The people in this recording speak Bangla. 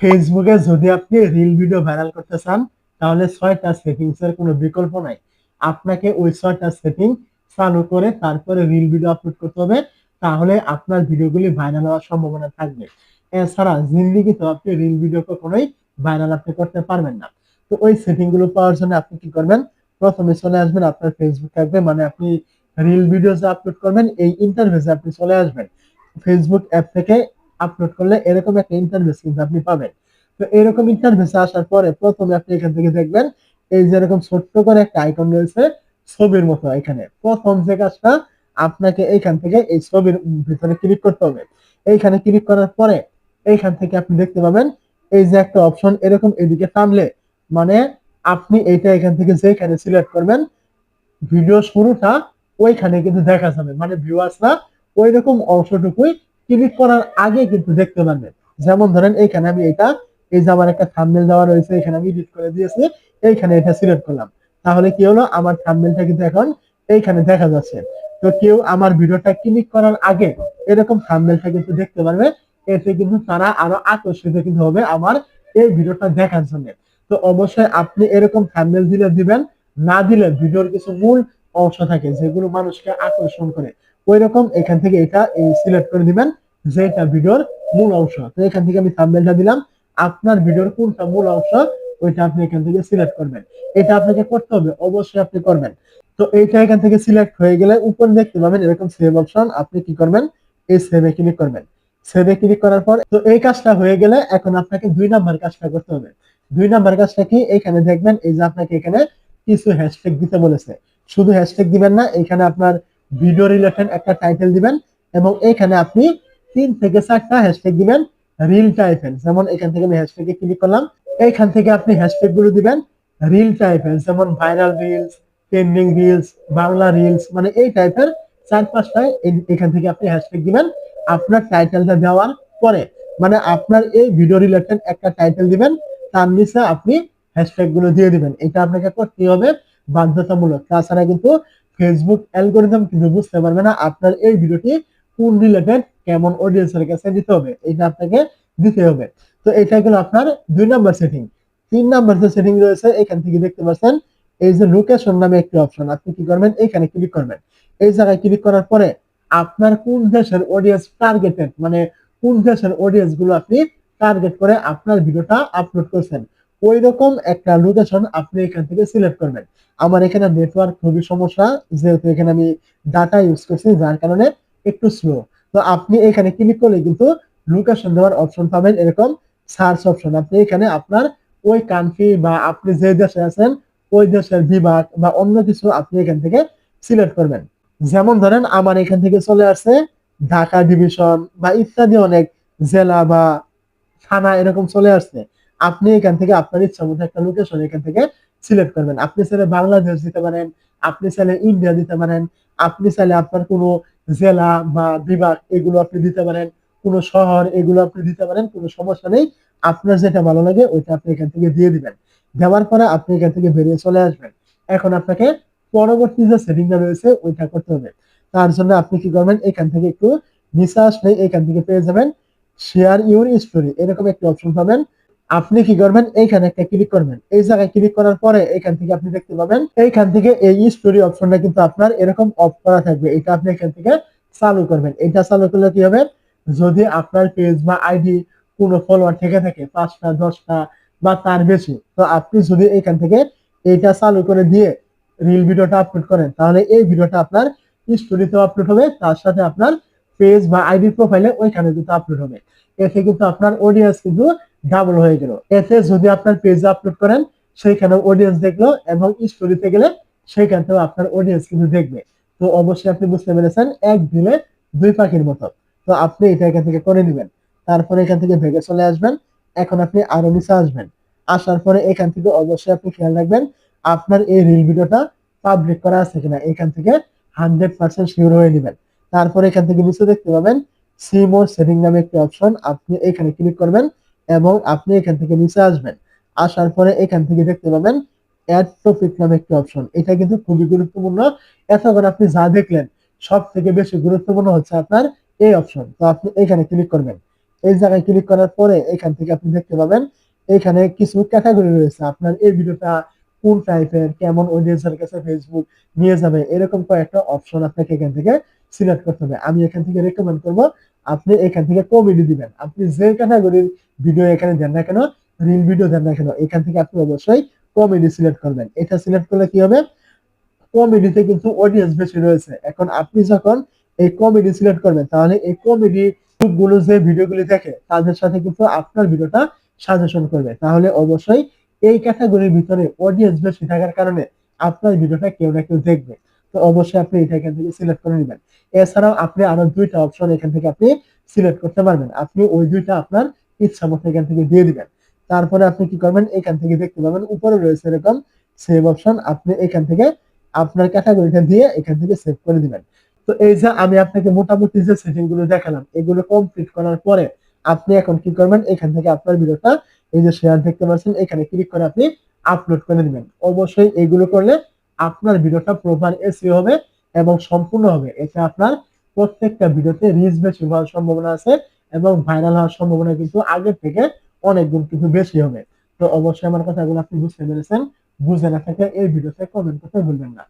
ফেসবুকে যদি আপনি রিল ভিডিও ভাইরাল করতে চান, তাহলে ছয়টা সেটিংস এর কোনো বিকল্প নাই। আপনাকে ওই ছয়টা সেটিং চালু করে তারপরে রিল ভিডিও আপলোড করতে হবে, তাহলে আপনার ভিডিওগুলি ভাইরাল হওয়ার সম্ভাবনা থাকবে। এছাড়া জিন্দিগিতে আপনি রিল ভিডিও কখনোই ভাইরাল আপনি করতে পারবেন না। তো ওই সেটিংগুলো পাওয়ার জন্য আপনি কি করবেন? প্রথমে চলে আসবেন আপনার ফেসবুক থাকবে মানে আপনি রিল ভিডিও যে আপলোড করবেন, এই ইন্টারভেসে আপনি চলে আসবেন। ফেসবুক অ্যাপ থেকে আপলোড করলে এরকম একটা ইন্টারভেস কিন্তু আপনি পাবেন। তো এরকম ইন্টারভেসে আসার পরে প্রথমে আপনি এখান থেকে দেখবেন, এই যে এরকম ছোট্ট করে একটা আইকন রয়েছে ছবির মতো এখানে। প্রথম যে কাজটা, আপনাকে এইখান থেকে এই ছবির ভিতরে ক্লিক করতে হবে। এইখানে ক্লিক করার পরে এইখান থেকে আপনি দেখতে পাবেন, এই যে একটা অপশন এরকম এদিকে টানলে মানে আপনি এইটা এখান থেকে যেখানে সিলেক্ট করবেন ভিডিও শুরুটা ওইখানে কিন্তু দেখা যাবে। মানে ভিউয়ার্সরা ওই রকম অংশটুকুই ক্লিক করার আগে কিন্তু দেখতে পারবেন। যেমন ধরেন এইখানে আমি এটা, এই যে আমার একটা থাম্বনেল দেওয়া রয়েছে, এখানে আমি এডিট করে দিয়েছি, এইখানে এটা সিলেক্ট করলাম। তাহলে কি হলো? আমার থাম্বনেলটা কিন্তু এখন এইখানে দেখা যাচ্ছে। তো কেউ আমার ভিডিওটা ক্লিক করার আগে এরকম থাম্বনেলটা কিন্তু দেখতে পারবে। এতে কিন্তু তারা আরও আকর্ষিত কিন্তু হবে আমার এই ভিডিওটা দেখার জন্য। তো অবশ্যই আপনি এরকম থাম্বনেল দিলে দিবেন, না দিলে ভিডিওর কিছু মূল অংশ থাকে যেগুলো মানুষকে আকর্ষণ করে। ওই রকম এখান থেকে এটা সিলেক্ট করে দিবেন। যে এটা ভিডিওর মূল অংশ। তো এখান থেকে আমি থাম্বনেলটা দিলাম। আপনার ভিডিওর কোনটা মূল অংশ, ওইটা আপনি এখান থেকে সিলেক্ট করবেন। এটা আপনাকে করতে হবে, অবশ্যই আপনি করবেন। তো এইটা এখান থেকে সিলেক্ট হয়ে গেলে উপরে দেখতে পাবেন এরকম সেভ অপশন আপনি কি করবেন? এই সেভে ক্লিক করবেন। সেভে ক্লিক করার পর, তো এই কাজটা হয়ে গেলে এখন আপনাকে দুই নাম্বার কাজটা করতে হবে। দুই নাম্বার কাজটা কি? এখানে দেখবেন, এই যে আপনাকে এখানে কিছু হ্যাশট্যাগ দিতে বলেছে। শুধু হ্যাশট্যাগ দিবেন না, এখানে আপনার ভিডিও রিলেটেড একটা টাইটেল দিবেন এবং এখানে আপনি তিন থেকে চারটা হ্যাশট্যাগ দিবেন রিল টাইপের যেমন এখান থেকে আমি হ্যাশট্যাগে ক্লিক করলাম, এইখান থেকে আপনি হ্যাশট্যাগগুলো দিবেন রিল টাইপের যেমন viral reels trending reels Bangla reels মানে এই টাইপের চার পাঁচটা এখান থেকে আপনি হ্যাশট্যাগ দিবেন। আপনার টাইটেলটা দেওয়ার পরে মানে আপনার এই ভিডিও রিলেটেড একটা টাইটেল দিবেন, তার নিচে আপনি হ্যাশট্যাগগুলো দিয়ে দিবেন। এটা আপনাকে করতে হবে বাধ্যতামূলক। তাছাড়া কিন্তু ফেসবুক অ্যালগোরিদম কিন্তু বুঝতে পারবে না আপনার এই ভিডিওটি কোন রিলেটেড কেমন অডিয়েন্সের কাছে দিতে হবে এটা আপনাকে দিতে হবে। তো এটা গেল আপনার দুই নাম্বার সেটিং তিন নাম্বার যে সেটিং রয়েছে, এখান থেকে দেখতে পাচ্ছেন, এই যে লোকেশন নামে একটি অপশন আপনি কি করবেন? এখানে ক্লিক করবেন। এই জায়গায় ক্লিক করার পরে আপনার কোন দেশের অডিয়েন্স টার্গেটেড মানে কোন দেশের অডিয়েন্সগুলো আপনি টার্গেট করে আপনার ভিডিওটা আপলোড করছেন। ওই রকম একটা লোকেশন আপনি এখান থেকে সিলেক্ট করবেন। আমার এখানে নেটওয়ার্ক খুবই সমস্যা, যেহেতু এখানে আমি ডাটা ইউজ করছি, যার কারণে একটু স্লো তো আপনি এখানে ক্লিক করলে কিন্তু লোকেশন দেওয়ার অপশন পাবেন এরকম সার্চ অপশন আপনি এখানে আপনার ওই কান্ট্রি বা আপনি যে দেশে আছেন, ওই দেশের বিভাগ বা অন্য কিছু আপনি এখান থেকে সিলেক্ট করবেন। যেমন ধরেন আমার এখান থেকে চলে আসছে ঢাকা ডিভিশন বা ইত্যাদি অনেক জেলা বা থানা এরকম চলে আসছে। আপনি এখান থেকে আপনার ইচ্ছা মতো একটা লোকেশন এখান থেকে সিলেক্ট করবেন। আপনি চাইলে বাংলাদেশ দিতে পারেন, আপনি চাইলে ইন্ডিয়া দিতে পারেন, আপনি চাইলে আপনার কোনো জেলা বা বিভাগ, এগুলো আপনি দিতে পারেন। কোনো শহর, এগুলো আপনি দিতে পারেন, কোনো সমস্যা নেই। আপনার যেটা ভালো লাগে, ওইটা আপনি এখান থেকে দিয়ে দিবেন। দেওয়ার পরে আপনি এখান থেকে বেরিয়ে চলে আসবেন। এখন আপনাকে পরবর্তী যে সেটিংটা রয়েছে, ওইটা করতে হবে। তার জন্য আপনি কি করবেন, এখান থেকে একটু নিচে আসলে এখান থেকে পেয়ে যাবেন শেয়ার ইউর স্টোরি এরকম একটি অপশন পাবেন। আপনি কি করবেন? এইখানে একটা ক্লিক করবেন। এই জায়গায় ক্লিক করার পরে এখান থেকে আপনি দেখতে পাবেন, এইখান থেকে এই স্টোরি অপশনটা কিন্তু আপনার এরকম অফ করা থাকবে। এটা আপনি এখান থেকে চালু করবেন। এটা চালু করলে কি হবে? যদি আপনার পেজ বা আইডি কোনো ফলোয়ার থেকে থাকে, পাঁচটা, দশটা বা তার বেশি, তো আপনি যদি এখান থেকে এটা চালু করে দিয়ে রিল ভিডিওটা আপলোড করেন, তাহলে এই ভিডিওটা আপনার স্টোরিতে আপলোড হবে, তার সাথে আপনার পেজ বা আইডি প্রোফাইলে ওইখানে কিন্তু আপলোড হবে। এতে কিন্তু আপনার অডিয়েন্স কিন্তু ডাবল হয়ে গেল। এতে যদি আপনার পেজে আপলোড করেন, সেইখানে অডিয়েন্স দেখল এবং স্টোরিতে গেলে সেইখান থেকে আপনার অডিয়েন্স কিন্তু দেখবে। তো অবশ্যই আপনি বুঝতে পেরেছেন, এক দিলে দুই পাখির মতো। তো আপনি এটা এখান থেকে করে নেবেন। তারপরে এখান থেকে ভেগে চলে আসবেন। এখন আপনি আরও নিচে আসবেন। আসার পরে এখান থেকে অবশ্যই আপনি খেয়াল রাখবেন, আপনার এই রিল ভিডিওটা পাবলিক করা আছে কিনা, এখান থেকে হান্ড্রেড পার্সেন্ট শিওর হয়ে নেবেন। তারপরে এখান থেকে নিচে দেখতে পাবেন সিমোর সেটিং নামে একটি অপশন আপনি এখানে ক্লিক করবেন। এবং আপনি এখান থেকে নিচে আসবেন। আসার পরে এখান থেকে দেখতে পাবেন অ্যাড টপিক নামে একটি অপশন এটা কিন্তু খুবই গুরুত্বপূর্ণ। এতক্ষণ আপনি যা দেখলেন সব থেকে বেশি গুরুত্বপূর্ণ হচ্ছে আপনার এই অপশন তো আপনি এখানে ক্লিক করবেন। এই জায়গায় ক্লিক করার পরে এখান থেকে আপনি দেখতে পাবেন, এখানে কিছু ক্যাটাগরি রয়েছে। আপনার এই ভিডিওটা কোন টাইপের কেমন অডিয়েন্সের কাছে ফেসবুক নিয়ে যাবে, এরকম কয়েকটা অপশন আপনাকে এখান থেকে সিলেক্ট করতে হবে। আমি এখান থেকে রেকমেন্ড করব আপনি এখান থেকে কমেডি দিবেন আপনি যে ক্যাটাগরির ভিডিও এখানে দেন না কেন রিল ভিডিও দেন না কেন, এখান থেকে আপনি অবশ্যই কমেডি সিলেক্ট করবেন। এটা সিলেক্ট করলে কি হবে? কমেডিতে কিন্তু অডিয়েন্স বেশি রয়েছে। এখন আপনি যখন এই কমেডি সিলেক্ট করবেন, তাহলে এই কমেডি গুলো যে ভিডিওগুলি দেখে, তাদের সাথে কিন্তু আপনার ভিডিওটা সাজেশন করবে। তাহলে অবশ্যই এই ক্যাটাগরির ভিতরে অডিয়েন্স বেশি থাকার কারণে আপনার ভিডিওটা কেউ না কেউ দেখবে। তো অবশ্যই আপনি এটা এখান থেকে সিলেক্ট করে নেবেন। এছাড়াও আপনি আরও দুইটা অপশন এখান থেকে আপনি সিলেক্ট করতে পারবেন। আপনি ওই দুইটা আপনার ইচ্ছা মতো এখান থেকে দিয়ে দিবেন। তারপরে আপনি কি করবেন? এখান থেকে দেখতে পাবেন, উপরে রয়েছে এরকম সেভ অপশন আপনি এখান থেকে আপনার ক্যাটাগরিটা দিয়ে এখান থেকে সেভ করে দিবেন। তো এই যে আমি আপনাকে মোটামুটি যে সেটিংগুলো দেখালাম, এগুলো কমপ্লিট করার পরে আপনি এখন কি করবেন? এখান থেকে আপনার ভিডিওটা এই যে শেয়ার দেখতে পাচ্ছেন, এখানে ক্লিক করে আপনি আপলোড করে দিবেন। অবশ্যই এগুলো করলে আপনার ভিডিওটা প্রপার এসিও হবে এবং সম্পূর্ণ হবে। এতে আপনার প্রত্যেকটা ভিডিওতে রিচ বেশি হওয়ার সম্ভাবনা আছে এবং ভাইরাল হওয়ার সম্ভাবনা কিন্তু আগের থেকে অনেক গুণ কিন্তু বেশি হবে। তো অবশ্যই আমার কথাগুলো আপনি বুঝতে পেরেছেন। বুঝে না থাকে এই ভিডিওতে কমেন্ট করতে ভুলবেন না।